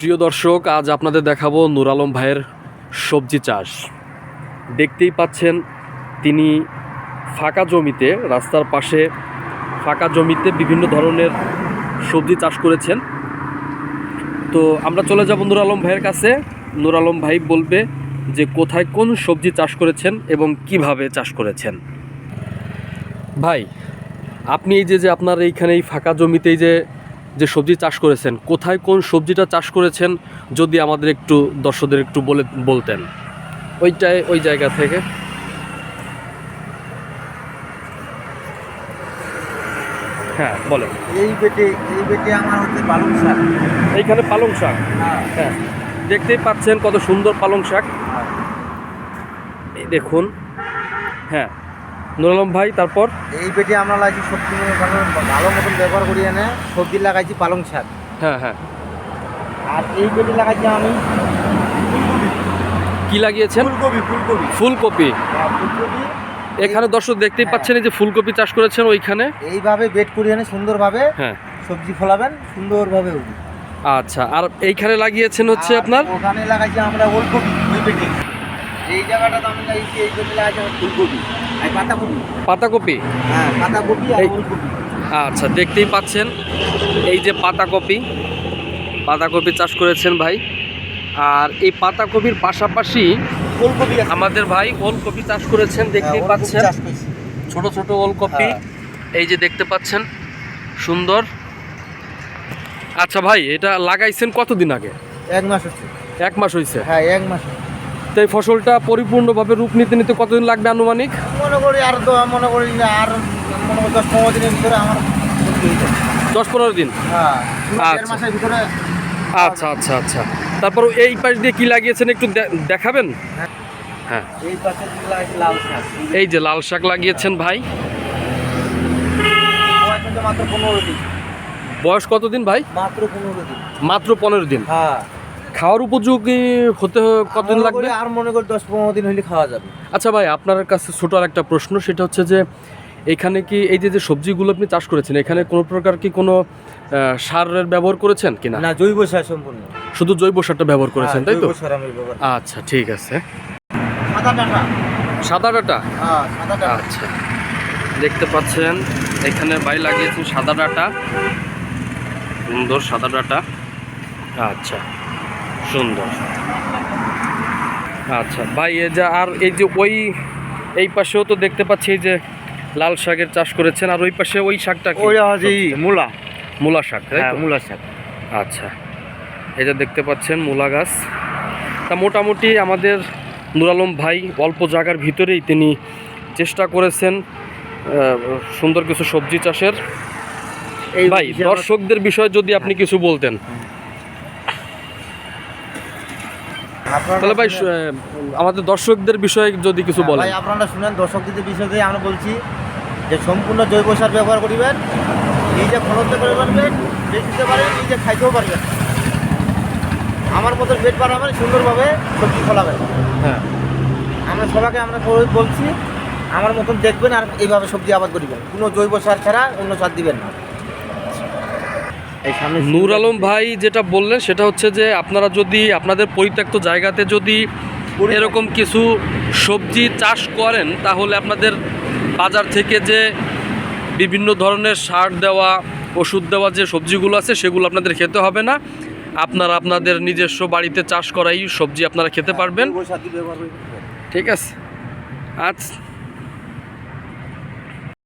প্রিয় দর্শক, আজ আপনাদের দেখাবো নুর আলম ভাইয়ের সবজি চাষ। দেখতেই পাচ্ছেন, তিনি ফাঁকা জমিতে, রাস্তার পাশে ফাঁকা জমিতে বিভিন্ন ধরনের সবজি চাষ করেছেন। তো আমরা চলে যাব নুর আলম ভাইয়ের কাছে। নুর আলম ভাই বলবে যে কোথায় কোন সবজি চাষ করেছেন এবং কীভাবে চাষ করেছেন। ভাই, আপনি এই যে যে আপনার এইখানে এই ফাঁকা জমিতেই যে যে সবজি চাষ করেছেন কোথায় কোন সবজিটা চাষ করেছেন যদি আমাদের একটু দর্শকদের একটু বলে বলতেন। ওইটাই ওই জায়গা থেকে। হ্যাঁ বলেন। এই বেটে এই বেটে আমার হচ্ছে পালং শাক। এইখানে পালং শাক? হ্যাঁ। হ্যাঁ দেখতেই পাচ্ছেন কত সুন্দর পালং শাক। দেখুন। হ্যাঁ নুর আলম ভাই তারপর? এই বেটে আমরা লাগাইছি সবজি ভালো ভালো মতন ব্যবহার করি এনে। সবজি লাগাইছি পালং শাক। হ্যাঁ হ্যাঁ। আর এই বেটে লাগাইছি আমি কি লাগিয়েছেন? ফুলকপি ফুলকপি। ফুলকপি। হ্যাঁ, ফুলকপি। এখানে দর্শক দেখতেই পাচ্ছেন এই যে ফুলকপি চাষ করেছেন ওইখানে? এইভাবে বেড করি এনে সুন্দরভাবে হ্যাঁ। সবজি ফলাবেন সুন্দরভাবে আচ্ছা আর এইখানে লাগিয়েছেন হচ্ছে আপনার? ওখানে লাগাইছি আমরা ওলকপি ওই বেটে এই আমি লাগাইছি ফুলকপি। আর পাতাকপি। পাতাকপি? হ্যাঁ পাতাকপি আর এই- আচ্ছা দেখতেই পাচ্ছেন এই যে পাতাকপি পাতাকপি চাষ করেছেন ভাই। আর এই পাতাকপির পাশাপাশি ওলকপি আমাদের ভাই ওলকপি চাষ করেছেন দেখতেই হ্যাঁ, পাচ্ছেন। চাষ করছি। ছোট ছোট ওলকপি হ্যাঁ। এই যে দেখতে পাচ্ছেন সুন্দর। আচ্ছা ভাই এটা লাগাইছেন কতদিন আগে? এক মাস হচ্ছে। এক মাস হয়েছে হ্যাঁ এক মাস তো এই ফসলটা পরিপূর্ণভাবে রূপ নিতে নিতে কতদিন লাগবে আনুমানিক? মনে করি আর তো মনে করি আর মনে করি দশ পনেরো দিনের ভিতরে আমার। দশ পনেরো দিন? হ্যাঁ। আচ্ছা। মাসের ভিতরে আচ্ছা আচ্ছা আচ্ছা। তারপর এই পাশ দিয়ে কি লাগিয়েছেন একটু দেখাবেন? হ্যাঁ। এই যে লাল শাক লাগিয়েছেন ভাই। বয়স পনেরো দিন। বয়স কতদিন ভাই? মাত্র পনেরো দিন। মাত্র পনেরো দিন। হ্যাঁ। খাওয়ার উপযোগী হতে কতদিন লাগবে? আর মনে করি দশ পনেরো দিন হলে খাওয়া যাবে। আচ্ছা ভাই আপনার কাছে ছোট আর একটা প্রশ্ন সেটা হচ্ছে যে এখানে কি এই যে যে সবজিগুলো আপনি চাষ করেছেন এখানে কোনো প্রকার কি কোনো সারের ব্যবহার করেছেন কিনা না? জৈব সার সম্পূর্ণ। শুধু জৈব সারটা ব্যবহার করেছেন তাই তো? হ্যাঁ, ব্যবহার করি। আচ্ছা ঠিক আছে। সাদা ডাঁটা। সাদা ডাটা? হ্যাঁ সাদা আচ্ছা। দেখতে পাচ্ছেন এখানে বাই লাগিয়েছেন সাদা ডাটা। সুন্দর সাদা ডাটা। আচ্ছা। সুন্দর। আচ্ছা ভাই এই যে আর এই যে ওই এই পাশেও তো দেখতে পাচ্ছি যে লাল শাকের চাষ করেছেন আর ওই পাশে ওই শাকটা কি? ওইটা হচ্ছে মূলা। মূলা শাক হ্যাঁ মূলা শাক। আচ্ছা এই যে দেখতে পাচ্ছেন মূলা গাছ। তা মোটামুটি আমাদের নুর আলম ভাই অল্প জায়গার ভিতরেই তিনি চেষ্টা করেছেন সুন্দর কিছু সবজি চাষের। ভাই দর্শকদের বিষয়ে যদি আপনি কিছু বলতেন। তাহলে ভাই আমাদের দর্শকদের বিষয়ে যদি কিছু হ্যাঁ, বলেন। ভাই আপনারা শুনেন দর্শকদের বিষয়ে আমরা বলছি যে সম্পূর্ণ জৈব সার ব্যবহার করিবেন নিজে ফলতে করে পারবেন বেচতে পারেন নিজে খাইতেও পারবেন। আমার মতো পেট বাড়াবেন সুন্দরভাবে সবজি ফলাবেন। হ্যাঁ। আমরা সবাইকে আমরা বলছি আমার মতন দেখবেন আর এইভাবে সবজি আবাদ করিবেন। কোনো জৈব সার ছাড়া অন্য সার দিবেন না। নূর আলম ভাই যেটা বললেন সেটা হচ্ছে যে আপনারা যদি আপনাদের পরিত্যক্ত জায়গাতে যদি এরকম কিছু সবজি চাষ করেন তাহলে আপনাদের বাজার থেকে যে বিভিন্ন ধরনের সার দেওয়া ওষুধ দেওয়া যে সবজিগুলো আছে সেগুলো আপনাদের খেতে হবে না। আপনারা আপনাদের নিজস্ব বাড়িতে চাষ করাই সবজি আপনারা খেতে পারবেন। ঠিক আছে। আচ্ছা